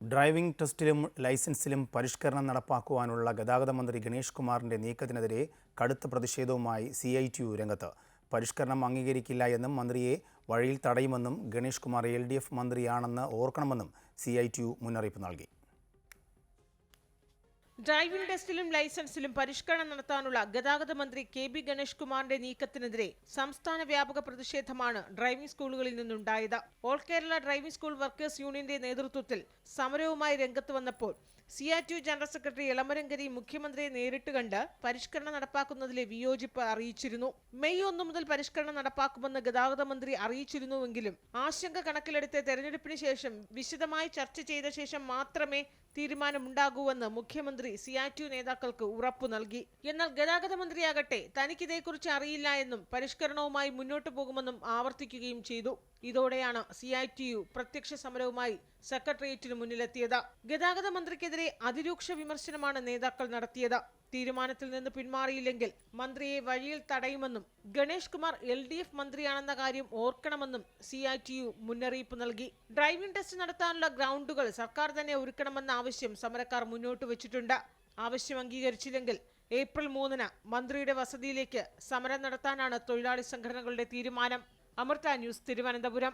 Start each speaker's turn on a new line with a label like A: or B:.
A: Driving ടെസ്റ്റിലും ലൈസൻസിലും പരിഷ്കരണം നടപ്പാക്കുവാനുള്ള ഗതാഗത മന്ത്രി ഗണേഷ് കുമാറിന്റെ നീക്കത്തിനെതിരെ കടുത്ത പ്രതിഷേധവുമായി സി ഐ ടി യു രംഗത്ത്. പരിഷ്കരണം അംഗീകരിക്കില്ല എന്നും മന്ത്രിയെ വഴിയിൽ തടയുമെന്നും Ganesh Kumar L D F മന്ത്രിയാണെന്ന് ഓർക്കണമെന്നും സി ഐ ടി യു മുന്നറിയിപ്പ് നൽകി.
B: ഡ്രൈവിംഗ് ടെസ്റ്റിലും ലൈസൻസിലും പരിഷ്കരണം നടത്താനുള്ള ഗതാഗത മന്ത്രി കെ ബി ഗണേഷ് കുമാറിന്റെ നീക്കത്തിനെതിരെ സംസ്ഥാന വ്യാപക പ്രതിഷേധമാണ് ഡ്രൈവിംഗ് സ്കൂളുകളിൽ നിന്നുണ്ടായത്. All Kerala driving school workers യൂണിയന്റെ നേതൃത്വത്തിൽ സമരവുമായി രംഗത്ത് വന്നപ്പോൾ C R T general secretary Elamarankari മുഖ്യമന്ത്രിയെ നേരിട്ട് കണ്ട് പരിഷ്കരണം നടപ്പാക്കുന്നതിലെ വിയോജിപ്പ് അറിയിച്ചിരുന്നു. മെയ് ഒന്ന് മുതൽ പരിഷ്കരണം നടപ്പാക്കുമെന്ന് ഗതാഗത മന്ത്രി അറിയിച്ചിരുന്നുവെങ്കിലും ആശങ്ക കണക്കിലെടുത്ത് തെരഞ്ഞെടുപ്പിന് ശേഷം വിശദമായി ചർച്ച ചെയ്ത ശേഷം മാത്രമേ തീരുമാനമുണ്ടാകൂവെന്ന് മുഖ്യമന്ത്രി സിയാറ്റു നേതാക്കൾക്ക് ഉറപ്പു നൽകി. എന്നാൽ ഗതാഗത മന്ത്രിയാകട്ടെ തനിക്കിതേക്കുറിച്ച് അറിയില്ല എന്നും പരിഷ്കരണവുമായി മുന്നോട്ടു പോകുമെന്നും ആവർത്തിക്കുകയും ചെയ്തു. ഇതോടെയാണ് സിഐടിയു പ്രത്യക്ഷ സമരവുമായി സെക്രട്ടേറിയറ്റിന് മുന്നിലെത്തിയത്. ഗതാഗത മന്ത്രിക്കെതിരെ അതിരൂക്ഷ വിമർശനമാണ് നേതാക്കൾ നടത്തിയത്. തീരുമാനത്തിൽ നിന്ന് പിന്മാറിയില്ലെങ്കിൽ മന്ത്രിയെ വഴിയിൽ തടയുമെന്നും Ganesh Kumar L D F മന്ത്രിയാണെന്ന കാര്യം ഓർക്കണമെന്നും സി ഐ ടി യു മുന്നറിയിപ്പ് നൽകി. ഡ്രൈവിംഗ് ടെസ്റ്റ് നടത്താനുള്ള ഗ്രൗണ്ടുകൾ സർക്കാർ തന്നെ ഒരുക്കണമെന്ന ആവശ്യം സമരക്കാർ മുന്നോട്ട് വെച്ചിട്ടുണ്ട്. ആവശ്യം അംഗീകരിച്ചില്ലെങ്കിൽ ഏപ്രിൽ മൂന്നിന് മന്ത്രിയുടെ വസതിയിലേക്ക് സമരം നടത്താനാണ് തൊഴിലാളി സംഘടനകളുടെ തീരുമാനം. അമൃത ന്യൂസ് തിരുവനന്തപുരം.